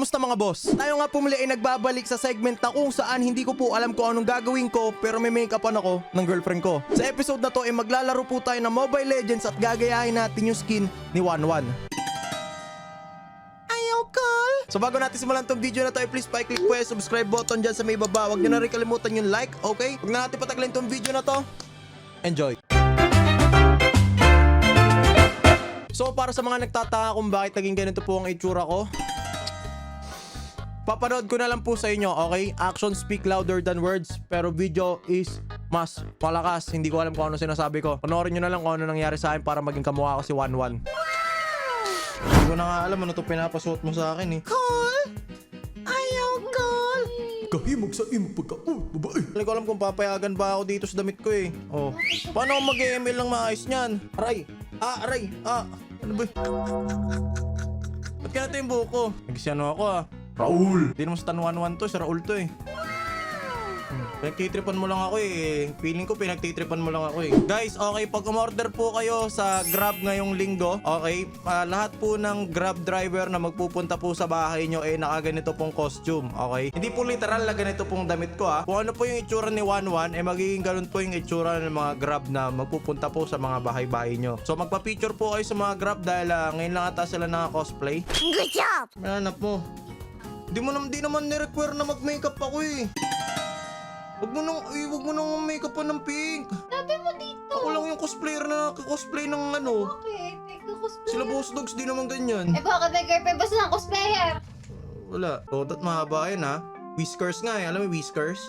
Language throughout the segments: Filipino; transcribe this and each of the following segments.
Kumusta mga boss? Tayo nga pumuli ay nagbabalik sa segment na kung saan hindi ko po alam kung anong gagawin ko pero may make-upan ako ng girlfriend ko. Sa episode na to ay maglalaro po tayo ng Mobile Legends at gagayahin natin yung skin ni Wanwan. So bago natin simulan tong video na to, ay please pa-click po yung subscribe button dyan sa may baba. Huwag nyo na rin kalimutan yung like, okay? Huwag na natin patagalin tong video na to. Enjoy! So para sa mga nagtataka kung bakit naging ganito po ang itsura ko, papanood ko na lang po sa inyo, okay? Actions speak louder than words, pero video is mas malakas. Hindi ko alam kung ano sinasabi ko. Panoorin nyo na lang kung ano nangyari sa akin para maging kamukha ko si Wanwan. Hindi ko na nga alam ano to pinapasuot mo sa akin eh. Call! Ayaw call! Kahimog sa imo pagka, oh, babae. Hindi ko alam kung papayagan ba ako dito sa damit ko eh. Oh. Paano ako mag-email ng maayos niyan? Aray! Ah, aray! Ah! Ano ba? Ba't kaya ito yung buhok ko? Nagsiyano ako ah. Raul! Hindi naman sa Tan 1-1 to, si Raul to eh. Pinagtitripan mo lang ako eh. Feeling ko pinagtitripan mo lang ako eh. Guys, okay, pag umorder po kayo sa Grab ngayong linggo, okay, ah, lahat po ng Grab driver na magpupunta po sa bahay nyo eh nakaganito pong costume, okay? Hindi po literal na ganito pong damit ko ah. Kung ano po yung itsura ni 11, eh magiging ganun po yung itsura ng mga Grab na magpupunta po sa mga bahay-bahay nyo. So magpa-picture po kayo sa mga Grab dahil ah, ngayon lang ata sila naka-cosplay. Good job! Hanap mo. Di mo naman, di naman ni-require na mag-makeup ako eh. Wag mo nang, eh, wag mo nang makeup pa ng pink. Sabi mo dito. Ako lang yung cosplayer na cosplay ng ano. Bakit? Ikaw cosplayer. Sila boss dogs, di naman ganyan. Eh bakit may girlfriend ba silang cosplayer? Wala. Totat mahaba yan ha. Whiskers nga eh. Alam mo whiskers?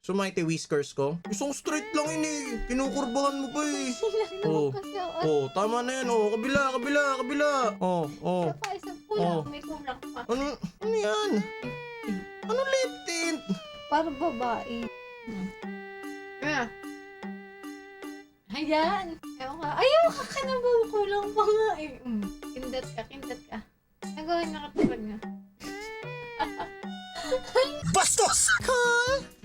Sumayti whiskers ko. Isang straight lang yun eh. Kinukurbahan mo pa eh. Oh. Kasi ako, Oh, tama na yan. Oh, kabila, kabila, kabila. Oh, oh. isa pa, kulang. Oh. May kulang pa. Ano, ano yan? Ano lip tint? Para babae. Hmm. Ah. Ayan. Ayaw ka. Ayaw ka ka na ba? Kulang pa nga eh. Mm. Kindat ka, kindat ka. Nagawin na katulad nga. Bastos! Call!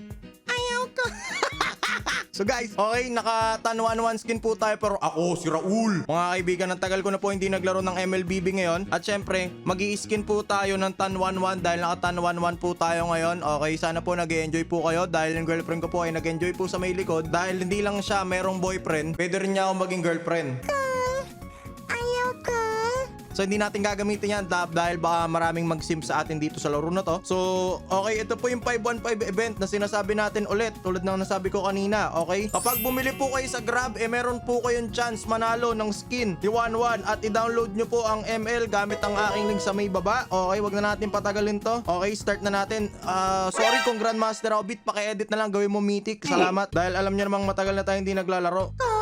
So guys, okay, naka tan 1-1 skin po tayo pero ako si Raul. Mga kaibigan, ang tagal ko na po hindi naglaro ng MLBB ngayon. At syempre, mag skin po tayo ng tan 1-1 dahil naka tan 1-1 po tayo ngayon. Okay, sana po nag enjoy po kayo dahil yung girlfriend ko po ay nag-enjoy po sa may likod. Dahil hindi lang siya merong boyfriend, pwede rin niya ako maging girlfriend. So hindi natin gagamitin yan dahil baka maraming mag-sim sa atin dito sa laro na to. So okay, ito po yung 515 event na sinasabi natin ulit tulad ng nasabi ko kanina. Okay? Kapag bumili po kayo sa Grab, eh meron po kayong chance manalo ng skin ni 11 at i-download nyo po ang ML gamit ang aking link sa may baba. Okay, wag na natin patagalin to. Okay, start na natin. Ah, sorry kung Grandmaster Hobbit, paki-edit na lang gawin mo mythic. Salamat dahil alam niyo namang matagal na tayo hindi naglalaro.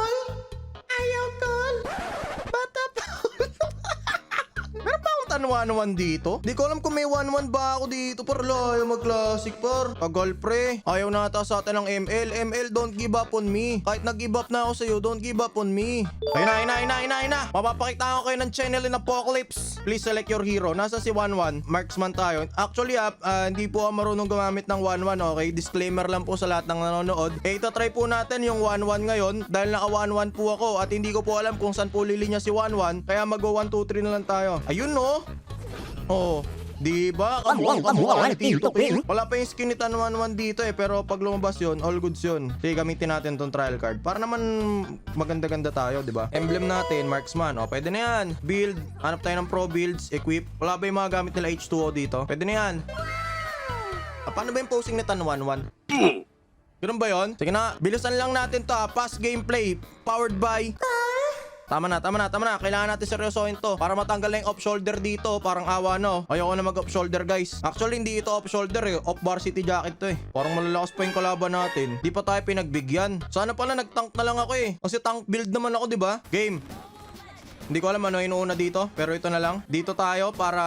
Akong tanwan-wan dito? Di ko alam kung may 1-1 ba ako dito. Par, ayaw mag-classic par. Tagal pre. Ayaw na ata sa atin ng ML. ML, don't give up on me. Kahit nag-give up na ako sa'yo, don't give up on me. Ayun na, ayun na, ayun na, ayun na, ayun na. Mapapakita ko kayo ng channel in Apocalypse. Please select your hero. Nasa si 1-1. Marksman tayo. Actually, ah, ah, hindi po ako marunong gumamit ng 1-1, okay? Disclaimer lang po sa lahat ng nanonood. Eh, ito try po natin yung 1-1 ngayon dahil naka 1-1 po ako at hindi ko po alam kung saan po lilinya si 1-1. Kaya mag 1-2-3 na lang tayo. Ayun no. Oh. Di ba? Kamukhang kamukhang ni Tito Pin. Wala pa yung skin ni Tan 1-1 dito eh. Pero pag lumabas yun, all goods yun. Sige, gamitin natin tong trial card. Para naman maganda-ganda tayo, di ba? Emblem natin, marksman. O, pwede na yan. Build. Hanap tayo ng pro builds. Equip. Wala ba yung mga gamit nila H2O dito? Pwede na yan. Ah, paano ba yung posing ni Tan 1-1? Ganun ba yon? Sige na, bilisan lang natin to ha. Pass gameplay. Powered by... Tama na, tama na, tama na. Kailangan natin seryosohin to para matanggal na yung off-shoulder dito. Parang awa no. Ayoko na mag-off-shoulder guys. Actually, hindi ito off-shoulder eh. Off-varsity jacket to eh. Parang malalakas pa yung kalaban natin. Di pa tayo pinagbigyan. Sana pala nag-tank na lang ako eh. Kasi tank build naman ako, di ba? Game. Hindi ko alam ano yung una dito, pero ito na lang. Dito tayo para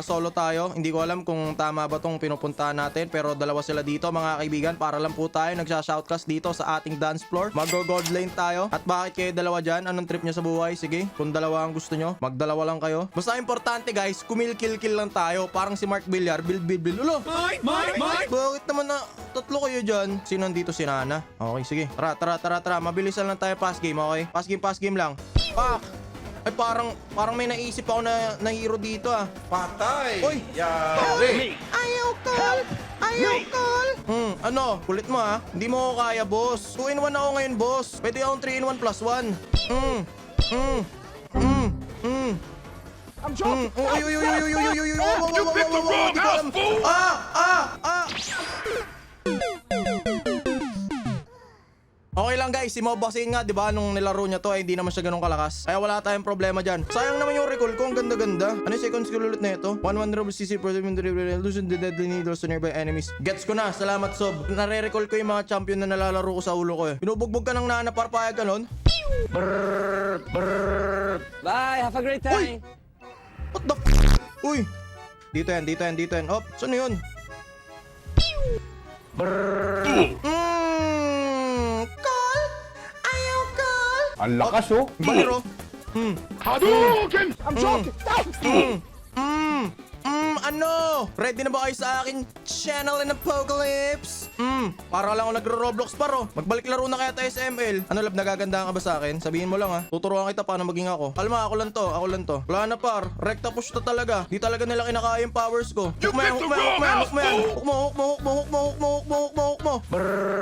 solo tayo. Hindi ko alam kung tama ba tong pinupuntahan natin, pero dalawa sila dito mga kaibigan. Para lang po tayo nagsha-shoutcast dito sa ating dance floor. Mag-gold lane tayo. At bakit kayo dalawa dyan? Anong trip nyo sa buhay? Sige, kung dalawa ang gusto nyo, magdalawa lang kayo. Basta importante guys, kumil-kill-kill lang tayo. Parang si Mark Villar, build, build, build. Ulo! Mike! Mike! Mike! Bakit naman na tatlo kayo dyan? Sino nandito si Nana? Okay, sige. Tara, tara, tara, tara. Mabilisan lang tayo pass game, okay? Pass game, pass game lang. Pak! Ay, parang, parang may naisip ako na, na hero dito ah. Patay! Uy! Yari! Ayaw, call! Ayaw, call! Hmm, ano? Kulit mo ah. Hindi mo ako kaya, boss. 2 in 1 ako ngayon, boss. Pwede akong 3 in 1 plus 1. Hmm. Hmm. Hmm. Hmm. I'm joking. Uy, uy, uy, uy, uy, uy, uy, uy, uy, wow, wow, wow, wow, wow, wow, di ko alam. Ah! Ah! Ah! Okay lang guys, si Mobasin nga, di ba, nung nilaro niya to, ay hindi naman siya ganun kalakas. Kaya wala tayong problema dyan. Sayang naman yung recall ko, ang ganda-ganda. Ano yung second skill ulit na ito? 1 1 double CC per illusion the deadly needles to nearby enemies. Gets ko na, salamat Sob. Nare-recall ko yung mga champion na nalalaro ko sa ulo ko eh. Binubugbog ka ng nana para payag ka nun? Bye, have a great Uy! time. What the f***? Uy! Dito yan, dito yan, dito yan. Op, saan yun? Mmm! 알라카쇼? 빨리로. 응. 가도겐! I'm 음, 음. 음. Ano? Ready na ba kayo sa akin channel in Apocalypse? Mm, para lang ako nagro-Roblox paro. Magbalik laro na kaya tayo sa ML. Ano lab, nagagandahan ka ba sa akin? Sabihin mo lang ha. Tuturuan kita paano maging ako. Kalma, ako lang to, ako lang to. Wala na par, rekta push to talaga. Di talaga nila kinakaya yung powers ko. Hook mo yan, hook mo yan, hook mo yan, hook mo yan. Hook mo, hook mo, hook mo, hook mo, hook mo, hook mo, hook mo, hook mo.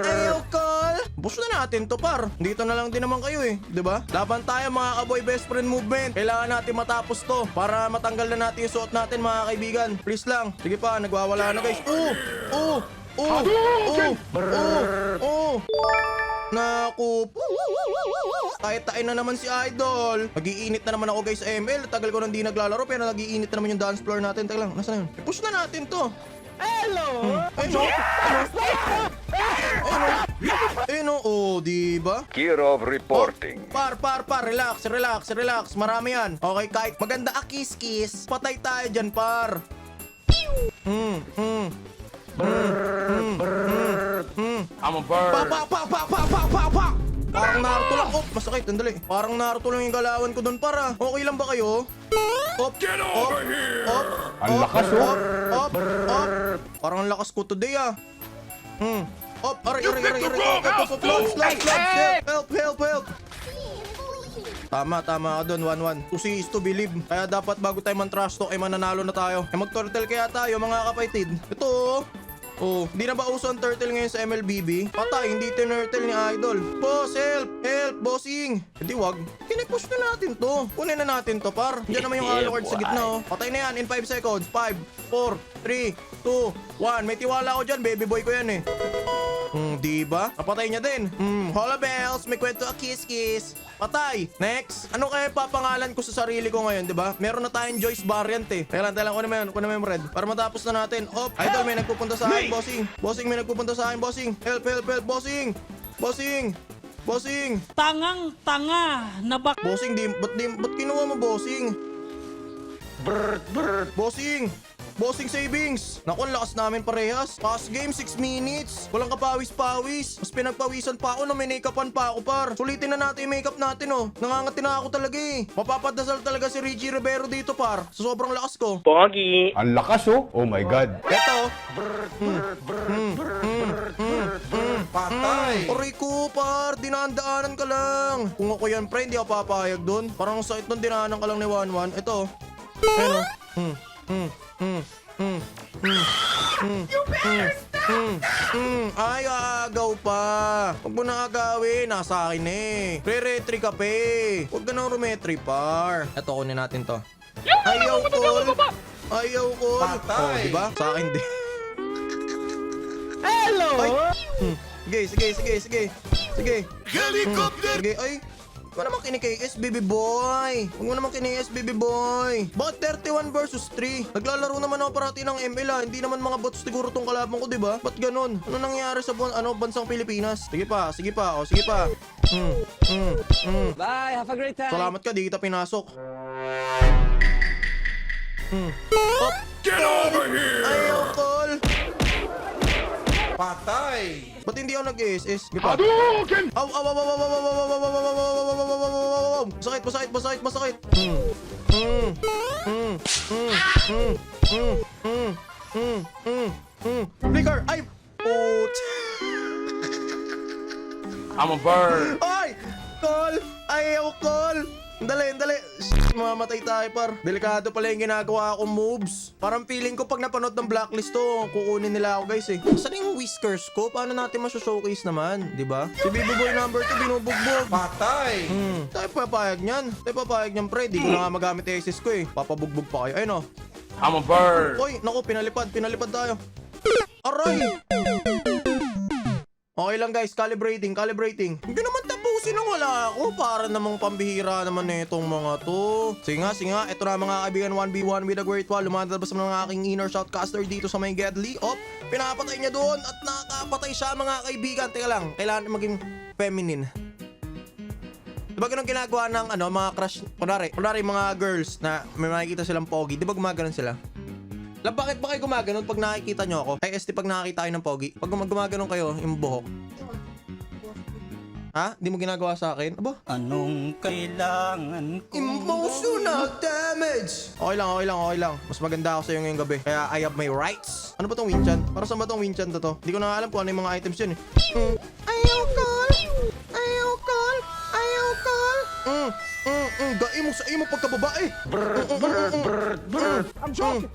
Ayaw, call! Push na natin to par. Dito na lang din naman kayo eh, 'di ba? Laban tayo mga kaboy best friend movement. Kailangan natin matapos to para matanggal na natin yung suot natin mga kaibigan. Please lang. Sige pa, nagwawala na guys. Oo! Oo! Oo! Oo! Oo! Oo! Naku. Kahit tain na naman si Idol. Nagiinit na naman ako guys sa ML. Tagal ko nang di naglalaro pero nagiinit na naman yung dance floor natin. Teka lang, nasaan na yun? I-push na natin to. Hello! Ayun o. Ayun o. Ayun o. Oh, di ba? Kirov reporting. Par, par, par. Relax, relax, relax. Marami yan. Okay, kahit maganda a kiss-kiss. Patay tayo dyan, par. Hmm, hmm. I'm a Pa, bird! pa, pa, pa, pa, pa, pa, pa. Parang Naruto lang. Oh, masakit. Sandali. Parang Naruto lang yung galawan ko doon, para. Okay lang ba kayo? Op, Get op, over here! op, Ang op, lakas, oh. Op, op, op. Parang ang lakas ko today, ah. Hmm. Op, aray, aray, aray, aray. Op, op, op, op, Lods, lods, lods. Help, help, help. Tama, tama ka doon, 1-1. To see is to believe. Kaya dapat bago tayo man-trash talk, ay mananalo na tayo. Eh, mag-turtle kaya tayo, mga kapatid. Ito, oh. Oh, di na ba uso ang turtle ngayon sa MLBB? Patay, hindi tinurtle ni Idol. Boss, help! Help, bossing! Hindi wag. Pinipush na natin to. Kunin na natin to, par. Diyan naman yung card sa gitna, oh. Patay na yan in 5 seconds. 5, 4, 3, 2, 1. May tiwala ako dyan, baby boy ko yan eh. Hmm, di ba? Napatay niya din. Hmm, Hola Bells, may kwento a kiss-kiss. Patay. Next. Ano kaya papangalan ko sa sarili ko ngayon, di ba? Meron na tayong Joyce variant eh. Kaya lang, tala ko naman, ko naman yung red. Para matapos na natin. Op, idol, may nagpupunta sa akin, bossing. Bossing, may nagpupunta sa akin, bossing. Help, help, help, bossing. Bossing. Bossing. tangang tanga na bak Bossing, di, ba't, di, ba't kinuha mo, bossing? Brr, brr. Bossing! Bossing savings! Naku, ang lakas namin parehas. Pass game, 6 minutes. Walang kapawis-pawis. Mas pinagpawisan pa ako na may make-upan pa ako, par. Sulitin na natin yung makeup natin, oh. Nangangati na ako talaga, eh. Mapapadasal talaga si Richie Rivero dito, par. Sa sobrang lakas ko. Ang lakas oh! Oh my god! Eto. Patay! Aray ko, par. Dinaan-daanan ka lang. Kung ako yan, pre, hindi ako papayag doon. Parang ang sakit nung dinaanan ka lang ni Wanwan. Ito. Ano? Hmm. Hmm. Hmm. Hmm. Hmm. Hmm. You better stop! Hmm. Hmm. Ay, agaw pa. Huwag mo na agawin. Nasa akin eh. Re-retry ka pa eh. Huwag ka nang rumetry, par. Ito, kunin natin to. Ayaw, call. Ayaw, call. Patay. Oh, diba? Sa akin din. Hello! Ay. Hmm. Sige, sige, sige, sige. Sige. Helicopter! Sige, ay. Huwag mo naman kini-KS, baby boy. Huwag mo naman kini-KS, baby boy. Bakit 31 versus 3? Naglalaro naman ako parati ng ML ah. Hindi naman mga bots siguro tong kalaban ko, di ba? Ba't ganun? Ano nangyari sa buwan, ano, bansang Pilipinas? Sige pa, sige pa, o sige pa. Hmm, hmm, hmm. Bye, have a great time. Salamat ka, di kita pinasok. Hmm. Oh, Get over here! ayaw, call. Patay! Ba't hindi ako nag-SS? Ba? Aw, aw, aw, aw, aw, aw, aw, aw, aw, aw, aw, aw, aw, Masakit, masakit, masakit, masakit. Hmm. Hmm. Hmm. Hmm. Hmm. Hmm. Hmm. Hmm. Hmm. Hmm. Flicker! Ay! Put! I'm a bird! Ay! Call! Ayaw, call! Dali, dali! tayo par. Delikado pala yung ginagawa kong moves. Parang feeling ko pag napanood ng blacklist to, kukunin nila ako guys eh. Saan yung whiskers ko? Paano natin masho-showcase naman? 'Di ba? Si Baby Boy number 2 binubugbog. Patay! Hmm, tayo papayag niyan. Tayo papayag niyan pre. Di ko na nga magamit yung SS ko eh. Papabugbog pa kayo. Ayun oh. I'm a bird! Oy, naku, pinalipad, pinalipad tayo. Aray! Okay lang guys, calibrating, calibrating. Hindi naman tapusin wala ako. Para namang pambihira naman na itong mga to. Sige nga, sige nga. Ito na mga kaibigan 1v1 with a great wall. Lumadabas naman ang aking inner shoutcaster dito sa may Gedli. Op, pinapatay niya doon at nakakapatay siya mga kaibigan. Teka lang, kailangan maging feminine. Diba ganun ginagawa ng ano, mga crush, kunwari, kunwari mga girls na may makikita silang pogi, di ba gumaganon sila? La, bakit ba kayo gumaganon pag nakikita nyo ako? Ay, ST pag nakakita kayo ng pogi, pag gum- gumaganon kayo, yung buhok. Ha? Di mo ginagawa sa akin? Aba? Anong kailangan ko? Emotional damage! Okay lang, okay lang, okay lang. Mas maganda ako sa'yo ngayong gabi. Kaya I have my rights. Ano ba tong Winchan? Para saan ba tong Winchan to to? Hindi ko na alam kung ano yung mga items yun eh. Mm. Ayaw call! Ayaw call! Ayaw call! Mm, mm, dai mo sa imo pagkababae. Brr, brr, brr, brr. I'm joking.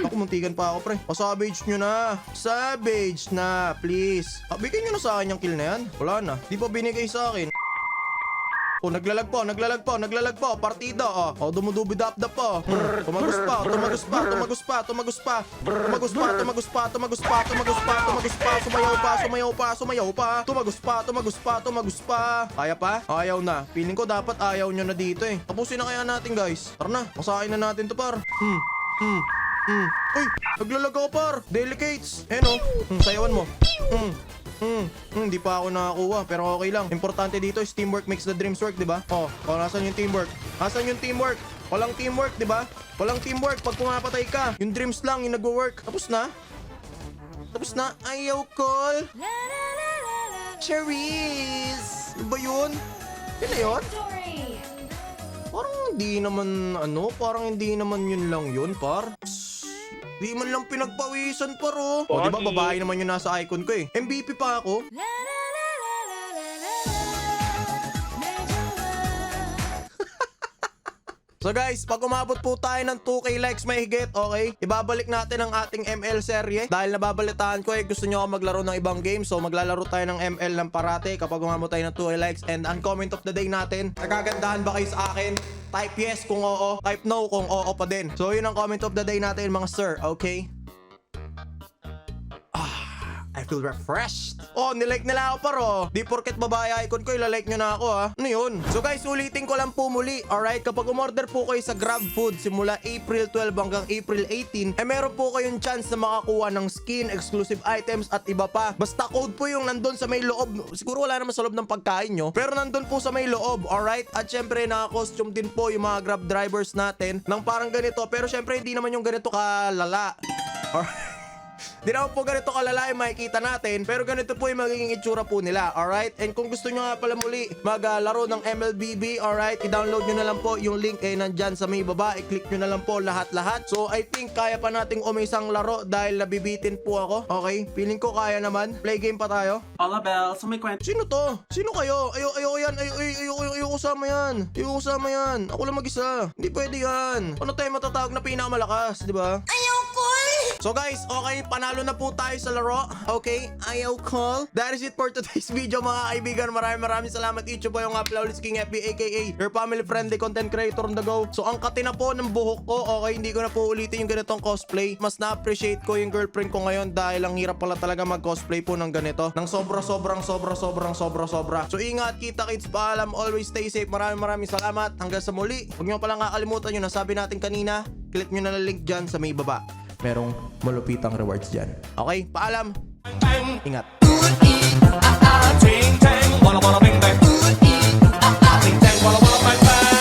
Ako muntikan pa ako, pre. O, savage nyo na. Savage na, please. Bigyan nyo na sa akin yung kill na yan. Wala na. Di pa binigay sa akin. Oh, naglalag po, naglalag po, naglalag po. Partida, oh. Oh, dumudubidap-dap po. Hmm, Tumagos pa, tumagos pa, tumagos pa, tumagos pa. Tumagos pa, tumagos pa, tumagos pa, tumagos pa, tumagos pa. Sumayaw pa, sumayaw pa, sumayaw pa. Tumagos pa, tumagos pa, tumagos pa. Kaya pa? Ayaw na. Feeling ko dapat ayaw nyo na dito eh. Tapusin na kaya natin, guys. Tara na, masahin na natin to, par. Hmm, hmm. Hmm. Uy, naglalag ako par. Delicates. Eh no. Hmm, sayawan mo. Hmm. Hmm, hmm, di pa ako nakakuha, pero okay lang. Importante dito is teamwork makes the dreams work, di ba? Oh, oh, nasan yung teamwork? Nasan yung teamwork? Walang teamwork, di ba? Walang teamwork pag pumapatay ka. Yung dreams lang yung nagwo-work. Tapos na? Tapos na? Ayaw call. Cherise! Ano ba yun? Yun yun? Parang hindi naman, ano, parang hindi naman yun lang yun, par. Di man lang pinagpawisan, par, oh. O, di ba, babae naman yun nasa icon ko, eh. MVP pa ako. So guys, pag umabot po tayo ng 2k likes may higit, okay? Ibabalik natin ang ating ML serye. Dahil nababalitaan ko eh, gusto nyo ako maglaro ng ibang game. So maglalaro tayo ng ML ng parate kapag umabot tayo ng 2k likes. And ang comment of the day natin, nagagandahan ba kayo sa akin? Type yes kung oo, type no kung oo pa din. So yun ang comment of the day natin mga sir, okay? Ah, I feel refreshed. Oh, nilike nila ako paro. Di porket babae icon ko, ilalike nyo na ako ha. Ano yun? So guys, ulitin ko lang po muli. Alright, kapag umorder po kayo sa Grab Food simula April 12 hanggang April 18, eh meron po kayong chance na makakuha ng skin, exclusive items at iba pa. Basta code po yung nandun sa may loob. Siguro wala naman sa loob ng pagkain nyo. Pero nandun po sa may loob, alright? At syempre, naka-costume din po yung mga Grab drivers natin ng parang ganito. Pero syempre, hindi naman yung ganito kalala. Alright? Di naman po ganito kalala yung makikita natin, pero ganito po yung magiging itsura po nila, alright? And kung gusto nyo nga pala muli maglaro ng MLBB, alright? I-download nyo na lang po yung link eh nandyan sa may baba. I-click nyo na lang po lahat-lahat. So I think kaya pa nating umisang laro dahil nabibitin po ako. Okay? Feeling ko kaya naman. Play game pa tayo. Paula Bell, so may kwento. Sino to? Sino kayo? Ayo ayo yan. Ayo ayo ayo ayo ayo kasama yan. Ayo kasama yan. Ako lang mag-isa. Hindi pwede yan. Ano tayo matatawag na pinakamalakas, di ba? Call! So guys, okay, panalo na po tayo sa laro. Okay, ayaw call. That is it for today's video mga kaibigan. Maraming maraming salamat. YouTube po yung nga Flawless King FB aka your family friendly content creator on the go. So ang kati na po ng buhok ko, okay, hindi ko na po ulitin yung ganitong cosplay. Mas na-appreciate ko yung girlfriend ko ngayon dahil ang hirap pala talaga mag-cosplay po ng ganito. Ng sobra sobrang sobra sobrang sobra sobra. So ingat, kita kids, paalam, always stay safe. Maraming maraming salamat. Hanggang sa muli. Huwag nyo palang kakalimutan yung nasabi natin kanina. Click nyo na lang link dyan sa may baba merong malupitang rewards dyan. Okay, paalam! Ingat! Ting-tang, wala-wala, bing-bang. Ting-tang, wala-wala, bang-bang.